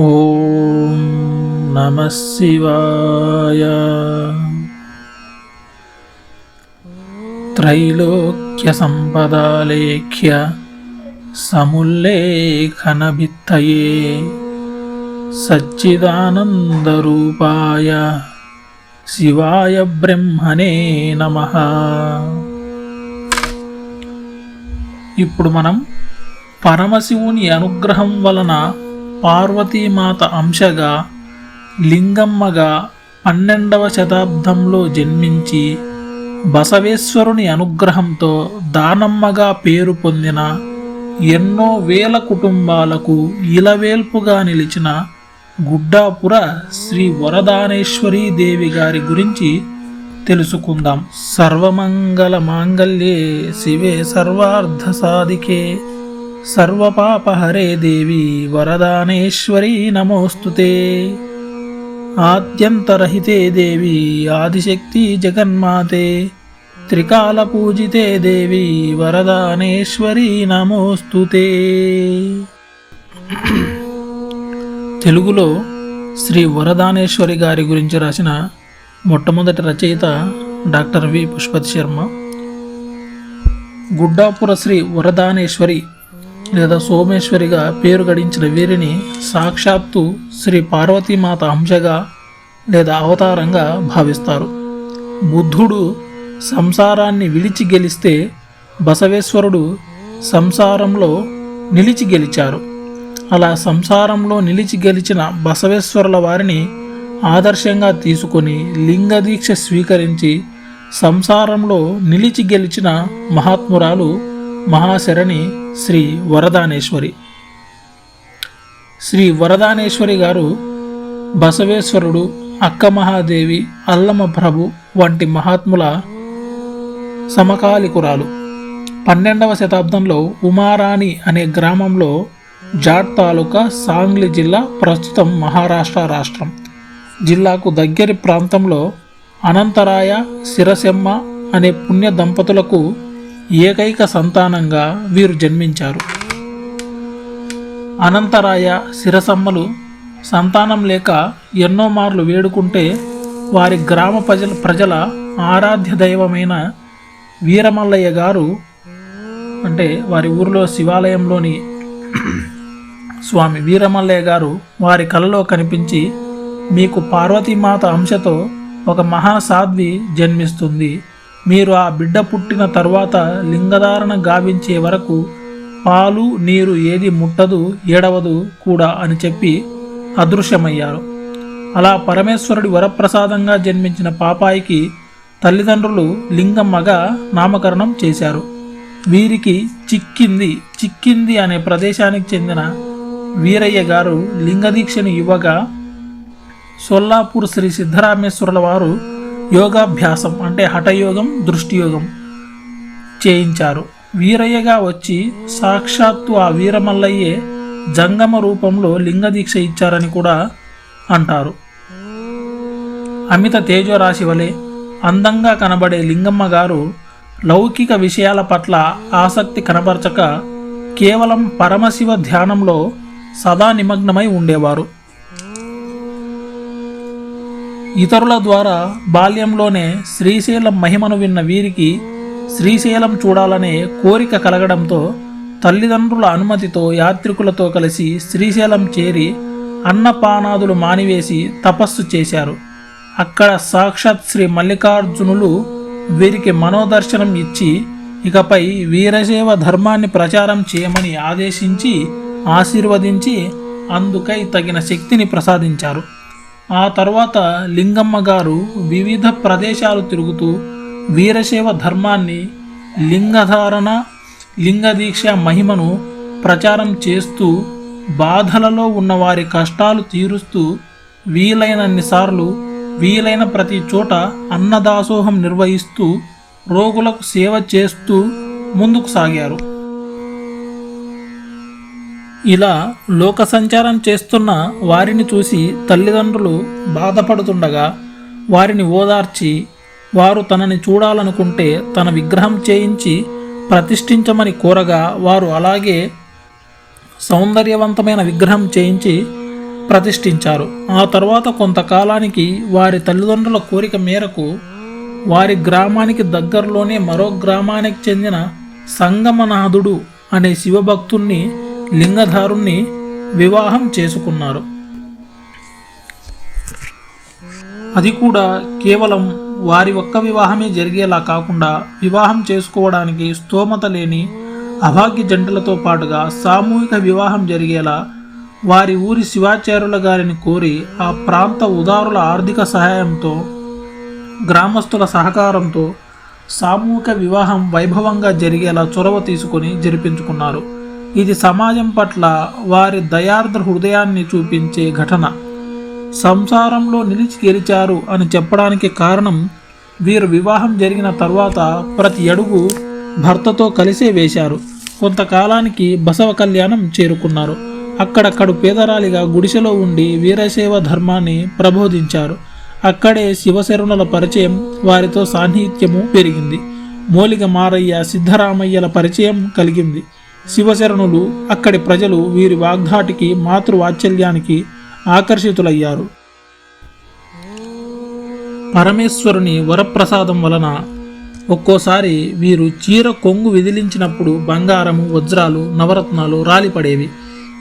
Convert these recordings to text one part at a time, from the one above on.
ఓం నమ శివాయ. త్రైలోక్య సంపదాలేఖ్య సముల్లేఖనభిత్తయే సచ్చిదానందరూపాయ శివాయ బ్రహ్మనే నమ. ఇప్పుడు మనం పరమశివుని అనుగ్రహం వలన పార్వతీమాత అంశగా లింగమ్మగా పన్నెండవ శతాబ్దంలో జన్మించి బసవేశ్వరుని అనుగ్రహంతో దానమ్మగా పేరు పొందిన ఎన్నో వేల కుటుంబాలకు ఇలవేల్పుగా నిలిచిన గుడ్డాపుర శ్రీ వరదానేశ్వరీ దేవి గారి గురించి తెలుసుకుందాం. సర్వమంగళ మాంగళ్యే శివే సర్వార్థ సాధికే. సర్వపాపహరే దేవి వరదానేశ్వరీ నమోస్తుతే ఆద్యంతరహితే దేవి ఆదిశక్తి జగన్మాతే. త్రికాల పూజితే దేవి వరదానేశ్వరీ నమోస్తుతే తెలుగులో శ్రీ వరదానేశ్వరి గారి గురించి రాసిన మొట్టమొదటి రచయిత డాక్టర్ వి. పుష్పతి శర్మ గుడ్డాపుర శ్రీ వరదానేశ్వరి లేదా సోమేశ్వరిగా పేరు గడించిన వీరిని సాక్షాత్తు శ్రీ పార్వతీమాత అంశగా లేదా అవతారంగా భావిస్తారు. బుద్ధుడు సంసారాన్ని విడిచి గెలిస్తే బసవేశ్వరుడు సంసారంలో నిలిచి గెలిచారు. అలా సంసారంలో నిలిచి గెలిచిన బసవేశ్వరుల వారిని ఆదర్శంగా తీసుకొని లింగదీక్ష స్వీకరించి సంసారంలో నిలిచి గెలిచిన మహాత్మురాలు మహాశరణి శ్రీ వరదానేశ్వరి. శ్రీ వరదానేశ్వరి గారు బసవేశ్వరుడు అక్క మహాదేవి అల్లమ ప్రభు వంటి మహాత్ముల సమకాలికురాలు. పన్నెండవ శతాబ్దంలో ఉమారాణి అనే గ్రామంలో జాట్ తాలూకా సాంగ్లీ జిల్లా ప్రస్తుతం మహారాష్ట్ర రాష్ట్రం. జిల్లాకు దగ్గరి ప్రాంతంలో అనంతరాయ శిరసెమ్మ అనే పుణ్య దంపతులకు ఏకైక సంతానంగా వీరు జన్మించారు. అనంతరాయ శిరసమ్మలు సంతానం లేక ఎన్నో మార్లు వేడుకుంటే వారి గ్రామ ప్రజల ప్రజల ఆరాధ్య దైవమైన వీరమల్లయ్య గారు అంటే వారి ఊరిలో శివాలయంలోని స్వామి వీరమల్లయ్య గారు వారి కలలో కనిపించి మీకు పార్వతీమాత అంశతో ఒక మహాసాధ్వి జన్మిస్తుంది. మీరు ఆ బిడ్డ పుట్టిన తర్వాత లింగధారణ గావించే వరకు పాలు నీరు ఏది ముట్టదు ఏడవదు కూడా అని చెప్పి అదృశ్యమయ్యారు. అలా పరమేశ్వరుడి వరప్రసాదంగా జన్మించిన పాపాయికి తల్లిదండ్రులు లింగమ్మగా నామకరణం చేశారు. వీరికి చిక్కింది చిక్కింది అనే ప్రదేశానికి చెందిన వీరయ్య గారు లింగదీక్షను ఇవ్వగా సొల్లాపూర్ శ్రీ సిద్ధరామేశ్వరుల వారు యోగాభ్యాసం అంటే హఠయోగం దృష్టియోగం చేయించారు. వీరయ్యగా వచ్చి సాక్షాత్తు ఆ వీరమల్లయ్యే జంగమ రూపంలో లింగదీక్ష ఇచ్చారని కూడా అంటారు. అమిత తేజోరాశి వలె అందంగా కనబడే లింగమ్మ గారు లౌకిక విషయాల పట్ల ఆసక్తి కనబరచక కేవలం పరమశివ ధ్యానంలో సదా నిమగ్నమై ఉండేవారు. ఇతరుల ద్వారా బాల్యంలోనే శ్రీశైలం మహిమను విన్న వీరికి శ్రీశైలం చూడాలనే కోరిక కలగడంతో తల్లిదండ్రుల అనుమతితో యాత్రికులతో కలిసి శ్రీశైలం చేరి అన్నపానాదులు మానివేసి తపస్సు చేశారు. అక్కడ సాక్షాత్ శ్రీ మల్లికార్జునులు వీరికి మనోదర్శనం ఇచ్చి ఇకపై వీరసేవ ధర్మాన్ని ప్రచారం చేయమని ఆదేశించి ఆశీర్వదించి అందుకై తగిన శక్తిని ప్రసాదించారు. ఆ తర్వాత లింగమ్మ గారు వివిధ ప్రదేశాలు తిరుగుతూ వీరశైవ ధర్మాన్ని లింగధారణ లింగదీక్ష మహిమను ప్రచారం చేస్తూ బాధలలో ఉన్న వారి కష్టాలు తీరుస్తూ వీలైనన్నిసార్లు వీలైన ప్రతి చోట అన్నదాసోహం నిర్వహిస్తూ రోగులకు సేవ చేస్తూ ముందుకు సాగారు. ఇలా లోక సంచారం చేస్తున్న వారిని చూసి తల్లిదండ్రులు బాధపడుతుండగా వారిని ఓదార్చి వారు తనని చూడాలనుకుంటే తన విగ్రహం చేయించి ప్రతిష్ఠించమని కోరగా వారు అలాగే సౌందర్యవంతమైన విగ్రహం చేయించి ప్రతిష్ఠించారు. ఆ తర్వాత కొంతకాలానికి వారి తల్లిదండ్రుల కోరిక మేరకు వారి గ్రామానికి దగ్గరలోనే మరో గ్రామానికి చెందిన సంగమనాథుడు అనే శివభక్తుణ్ణి లింగధారుణ్ణి వివాహం చేసుకున్నారు. అది కూడా కేవలం వారి ఒక్క వివాహమే జరిగేలా కాకుండా వివాహం చేసుకోవడానికి స్తోమత లేని అభాగ్య జంటలతో పాటుగా సామూహిక వివాహం జరిగేలా వారి ఊరి శివాచార్యుల గారిని కోరి ఆ ప్రాంత ఉదారుల ఆర్థిక సహాయంతో గ్రామస్తుల సహకారంతో సామూహిక వివాహం వైభవంగా జరిగేలా చొరవ తీసుకొని జరిపించుకున్నారు. ఇది సమాజం పట్ల వారి దయార్ద్ర హృదయాన్ని చూపించే ఘటన. సంసారంలో నిలిచి గెలిచారు అని చెప్పడానికి కారణం వీరు వివాహం జరిగిన తర్వాత ప్రతి అడుగు భర్తతో కలిసే వేశారు. కొంతకాలానికి బసవ కళ్యాణం చేరుకున్నారు. అక్కడక్కడు పేదరాలిగా గుడిసెలో ఉండి వీరశైవ ధర్మాన్ని ప్రబోధించారు. అక్కడే శివశరణుల పరిచయం వారితో సాన్నిహిత్యము పెరిగింది. మౌలిక మారయ్య సిద్ధరామయ్యల పరిచయం కలిగింది. శివశరణులు అక్కడి ప్రజలు వీరి వాగ్ధాటికి మాతృవాత్సల్యానికి ఆకర్షితులయ్యారు. పరమేశ్వరుని వరప్రసాదం వలన ఒక్కోసారి వీరు చీర కొంగు విదిలించినప్పుడు బంగారము వజ్రాలు నవరత్నాలు రాలిపడేవి.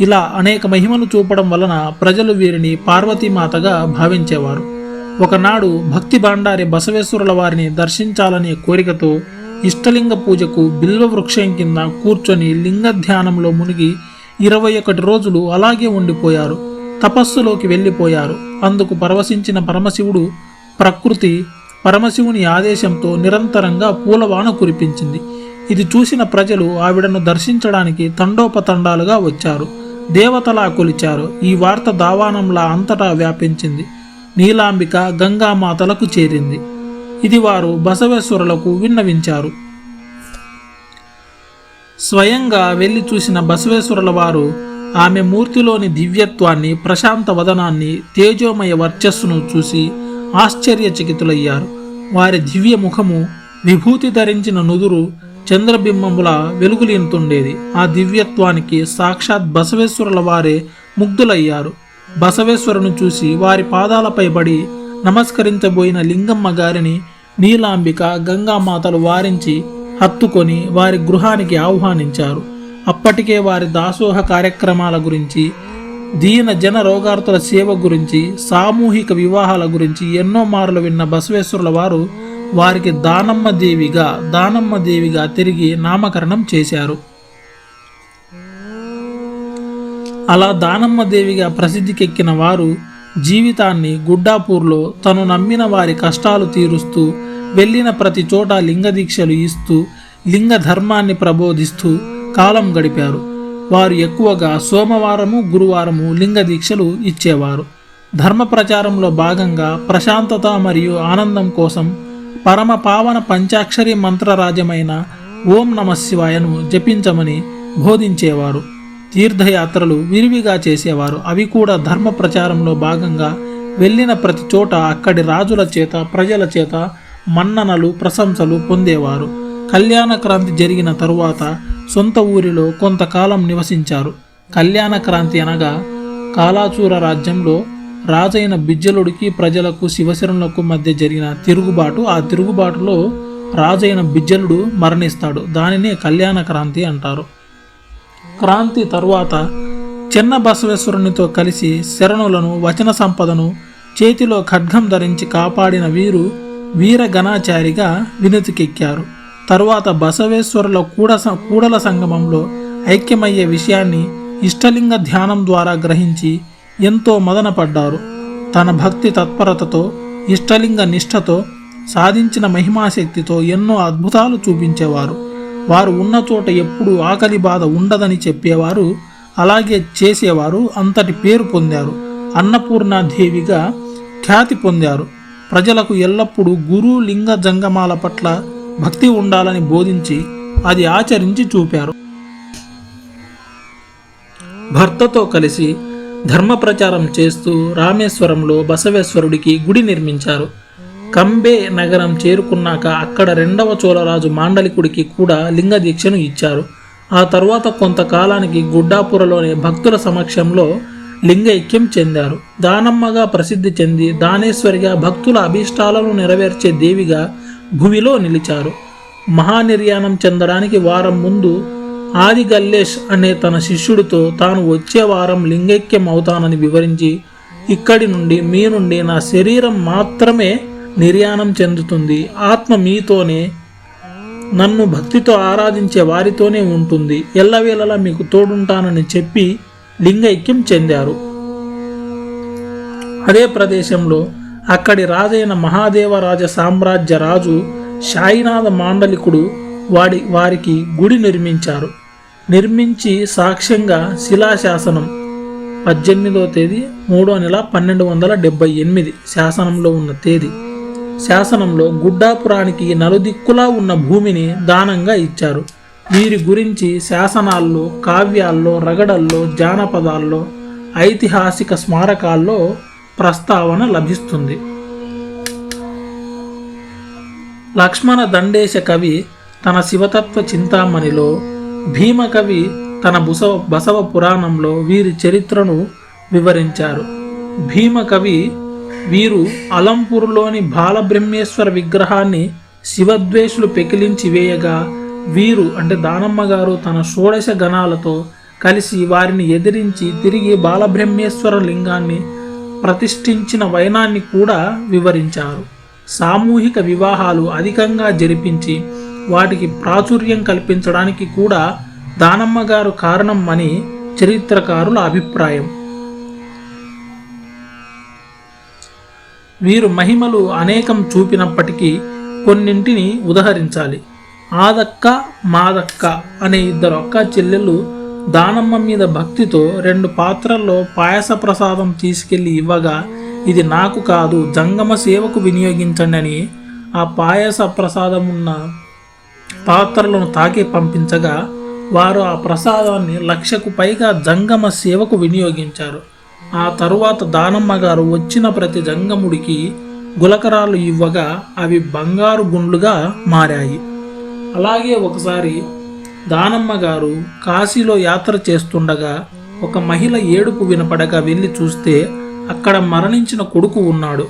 ఇలా అనేక మహిమను చూపడం వలన ప్రజలు వీరిని పార్వతీమాతగా భావించేవారు. ఒకనాడు భక్తి భాండారి బసవేశ్వరుల వారిని దర్శించాలనే కోరికతో ఇష్టలింగ పూజకు బిల్వ వృక్షం కింద కూర్చొని లింగ ధ్యానంలో మునిగి ఇరవై ఒకటి రోజులు అలాగే ఉండిపోయారు. తపస్సులోకి వెళ్ళిపోయారు. అందుకు పరవశించిన పరమశివుడు ప్రకృతి పరమశివుని ఆదేశంతో నిరంతరంగా పూలవాన కురిపించింది. ఇది చూసిన ప్రజలు ఆవిడను దర్శించడానికి తండోపతండాలుగా వచ్చారు. దేవతలా కొలిచారు. ఈ వార్త దావానంలా అంతటా వ్యాపించింది. నీలాంబిక గంగామాతలకు చేరింది. ఇది వారు బసవేశ్వరులకు విన్నవించారు. స్వయంగా వెళ్ళి చూసిన బసవేశ్వరుల వారు ఆమె మూర్తిలోని దివ్యత్వాన్ని ప్రశాంత వదనాన్ని తేజోమయ వర్చస్సును చూసి ఆశ్చర్యచకితులయ్యారు. వారి దివ్య ముఖము విభూతి ధరించిన నుదురు చంద్రబింబముల వెలుగులీనుతుండేది. ఆ దివ్యత్వానికి సాక్షాత్ బసవేశ్వరుల వారే ముగ్ధులయ్యారు. బసవేశ్వరును చూసి వారి పాదాలపై పడి నమస్కరించబోయిన లింగమ్మ గారిని నీలాంబిక గంగామాతలు వారించి హత్తుకొని వారి గృహానికి ఆహ్వానించారు. అప్పటికే వారి దాసోహ కార్యక్రమాల గురించి దీన జన రోగార్తుల సేవ గురించి సామూహిక వివాహాల గురించి ఎన్నో మార్లు విన్న బసవేశ్వరుల వారు వారికి దానమ్మ దేవిగా దానమ్మ దేవిగా తిరిగి నామకరణం చేశారు. అలా దానమ్మ దేవిగా ప్రసిద్ధికెక్కిన వారు జీవితాన్ని గుడ్డాపూర్లో తను నమ్మిన వారి కష్టాలు తీరుస్తూ వెళ్ళిన ప్రతి చోట లింగదీక్షలు ఇస్తూ లింగ ధర్మాన్ని ప్రబోధిస్తూ కాలం గడిపారు. వారు ఎక్కువగా సోమవారము గురువారము లింగ దీక్షలు ఇచ్చేవారు. ధర్మ ప్రచారంలో భాగంగా ప్రశాంతత మరియు ఆనందం కోసం పరమ పావన పంచాక్షరి మంత్రరాజ్యమైన ఓం నమ శివాయను జపించమని బోధించేవారు. తీర్థయాత్రలు విరివిగా చేసేవారు. అవి కూడా ధర్మ ప్రచారంలో భాగంగా వెళ్ళిన ప్రతి చోట అక్కడి రాజుల చేత ప్రజల చేత మన్ననలు ప్రశంసలు పొందేవారు. కళ్యాణ క్రాంతి జరిగిన తరువాత సొంత ఊరిలో కొంతకాలం నివసించారు. కళ్యాణ క్రాంతి అనగా కాలాచూర రాజ్యంలో రాజైన బిజ్జలుడికి ప్రజలకు శివశరణులకు మధ్య జరిగిన తిరుగుబాటు. ఆ తిరుగుబాటులో రాజైన బిజ్జలుడు మరణిస్తాడు. దానినే కళ్యాణ క్రాంతి అంటారు. క్రాంతి తరువాత చిన్న బసవేశ్వరునితో కలిసి శరణులను వచన సంపదను చేతిలో ఖడ్గం ధరించి కాపాడిన వీరు వీరగణాచారిగా వినతికెక్కారు. తరువాత బసవేశ్వరుల కూడ కూడల సంగమంలో ఐక్యమయ్యే విషయాన్ని ఇష్టలింగ ధ్యానం ద్వారా గ్రహించి ఎంతో మదనపడ్డారు. తన భక్తి తత్పరతతో ఇష్టలింగ నిష్ఠతో సాధించిన మహిమాశక్తితో ఎన్నో అద్భుతాలు చూపించేవారు. వారు ఉన్న చోట ఎప్పుడూ ఆకలి బాధ ఉండదని చెప్పేవారు అలాగే చేసేవారు అంతటి పేరు పొందారు. అన్నపూర్ణాదేవిగా ఖ్యాతి పొందారు. ప్రజలకు ఎల్లప్పుడూ గురు లింగ జంగమాల పట్ల భక్తి ఉండాలని బోధించి అది ఆచరించి చూపారు. భర్తతో కలిసి ధర్మ ప్రచారం చేస్తూ రామేశ్వరంలో బసవేశ్వరుడికి గుడి నిర్మించారు. కంబే నగరం చేరుకున్నాక అక్కడ రెండవ చోళరాజు మాండలికుడికి కూడా లింగ దీక్షను ఇచ్చారు. ఆ తర్వాత కొంతకాలానికి గుడ్డాపురలోని భక్తుల సమక్షంలో లింగైక్యం చెందారు. దానమ్మగా ప్రసిద్ధి చెంది దానేశ్వరిగా భక్తుల అభీష్టాలను నెరవేర్చే దేవిగా భూమిలో నిలిచారు. మహానిర్యాణం చెందడానికి వారం ముందు ఆది గల్లేష్ అనే తన శిష్యుడితో తాను వచ్చే వారం లింగైక్యం అవుతానని వివరించి ఇక్కడి నుండి మీ నుండి నా శరీరం మాత్రమే నిర్యాణం చెందుతుంది. ఆత్మ మీతోనే నన్ను భక్తితో ఆరాధించే వారితోనే ఉంటుంది. ఎల్లవేళలా మీకు తోడుంటానని చెప్పి లింగైక్యం చెందారు. అదే ప్రదేశంలో అక్కడి రాజైన మహాదేవరాజ సామ్రాజ్య రాజు సాయినాథ మాండలికుడు వాడి వారికి గుడి నిర్మించారు. నిర్మించి సాక్ష్యంగా శిలాశాసనం పద్దెనిమిదో తేదీ మూడో నెల పన్నెండు వందల డెబ్బై ఎనిమిది శాసనంలో ఉన్న తేదీ. శాసనంలో గుడ్డాపురానికి నలుదిక్కులా ఉన్న భూమిని దానంగా ఇచ్చారు. వీరి గురించి శాసనాల్లో కావ్యాల్లో రగడల్లో జానపదాల్లో ఐతిహాసిక స్మారకాల్లో ప్రస్తావన లభిస్తుంది. లక్ష్మణ దండేశ కవి తన శివతత్వ చింతామణిలో భీమకవి తన బుసవ బసవ పురాణంలో వీరి చరిత్రను వివరించారు. భీమకవి వీరు అలంపూర్లోని బాలబ్రహ్మేశ్వర విగ్రహాన్ని శివద్వేషులు పెకిలించి వేయగా వీరు అంటే దానమ్మ గారు తన షోడశ గణాలతో కలిసి వారిని ఎదిరించి తిరిగి బాలబ్రహ్మేశ్వర లింగాన్ని ప్రతిష్ఠించిన వైనాన్ని కూడా వివరించారు. సామూహిక వివాహాలు అధికంగా జరిపించి వాటికి ప్రాచుర్యం కల్పించడానికి కూడా దానమ్మ గారు కారణం అని చరిత్రకారుల అభిప్రాయం. వీరు మహిమలు అనేకం చూపినప్పటికీ కొన్నింటిని ఉదహరించాలి. ఆదక్క మాదక్క అనే ఇద్దరు అక్క చెల్లెళ్ళు దానమ్మ మీద భక్తితో రెండు పాత్రల్లో పాయస ప్రసాదం తీసుకెళ్ళి ఇవ్వగా ఇది నాకు కాదు జంగమ సేవకు వినియోగించండి అని ఆ పాయస ప్రసాదం ఉన్న పాత్రలను తాకి పంపించగా వారు ఆ ప్రసాదాన్ని లక్షకు పైగా జంగమ సేవకు వినియోగించారు. ఆ తరువాత దానమ్మ గారు వచ్చిన ప్రతి జంగముడికి గులకరాలు ఇవ్వగా అవి బంగారు గుండ్లుగా మారాయి. అలాగే ఒకసారి దానమ్మ గారు కాశీలో యాత్ర చేస్తుండగా ఒక మహిళ ఏడుపు వినపడగా వెళ్ళి చూస్తే అక్కడ మరణించిన కొడుకు ఉన్నాడు.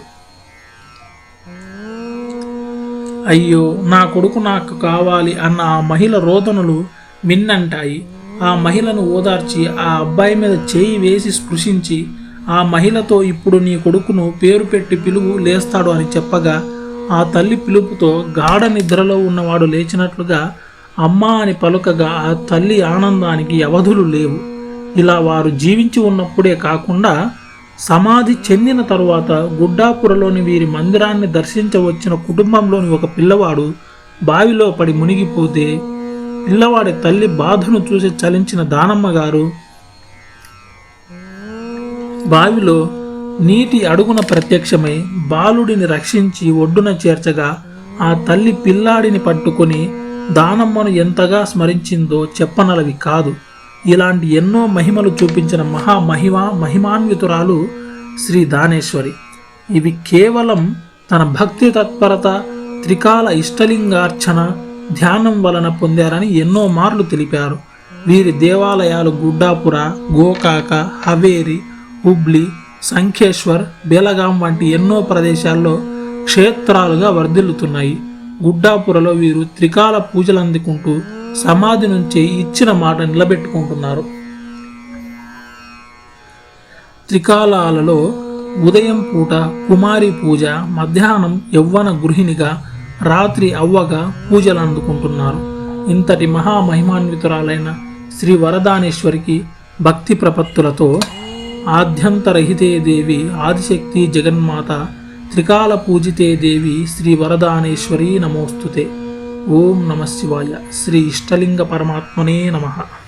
అయ్యో నా కొడుకు నాకు కావాలి అన్న ఆ మహిళ రోదనలు మిన్నంటాయి. ఆ మహిళను ఓదార్చి ఆ అబ్బాయి మీద చేయి వేసి స్పృశించి ఆ మహిళతో ఇప్పుడు నీ కొడుకును పేరు పెట్టి పిలువు లేస్తాడు అని చెప్పగా ఆ తల్లి పిలుపుతో గాఢ నిద్రలో ఉన్నవాడు లేచినట్లుగా అమ్మ అని పలుకగా ఆ తల్లి ఆనందానికి అవధులు లేవు. ఇలా వారు జీవించి ఉన్నప్పుడే కాకుండా సమాధి చెందిన తరువాత గుడ్డాపురలోని వీరి మందిరాన్ని దర్శించవచ్చిన కుటుంబంలోని ఒక పిల్లవాడు బావిలో పడి మునిగిపోతే పిల్లవాడి తల్లి బాధను చూసి చలించిన దానమ్మ గారు బావిలో నీటి అడుగున ప్రత్యక్షమై బాలుడిని రక్షించి ఒడ్డున చేర్చగా ఆ తల్లి పిల్లాడిని పట్టుకొని దానమ్మను ఎంతగా స్మరించిందో చెప్పనలవి కాదు. ఇలాంటి ఎన్నో మహిమలు చూపించిన మహామహిమ మహిమాన్వితురాలు శ్రీ దానేశ్వరి. ఇవి కేవలం తన భక్తి తత్పరత త్రికాల ఇష్టలింగార్చన ధ్యానం వలన పొందారని ఎన్నో మార్లు తెలిపారు. వీరి దేవాలయాలు గుడ్డాపుర గోకాక హవేరి హుబ్లీ సంఖేశ్వర్ బేలగాం వంటి ఎన్నో ప్రదేశాల్లో క్షేత్రాలుగా వర్ధిల్లుతున్నాయి. గుడ్డాపురలో వీరు త్రికాల పూజలు అందుకుంటూ సమాధి నుంచి ఇచ్చిన మాట నిలబెట్టుకుంటున్నారు. త్రికాలాలలో ఉదయం పూట కుమారి పూజ మధ్యాహ్నం యవ్వన గృహిణిగా రాత్రి అవ్వగా పూజలు అందుకుంటున్నారు. ఇంతటి మహామహిమాన్వితురాలైన శ్రీ వరదానేశ్వరికి భక్తి ప్రపత్తులతో ఆద్యంతరహితే దేవి ఆదిశక్తి జగన్మాత త్రికాల పూజితే దేవి శ్రీ వరదానేశ్వరీ నమోస్తుతే. ఓం నమ శివాయ. శ్రీ ఇష్టలింగ పరమాత్మనే నమః.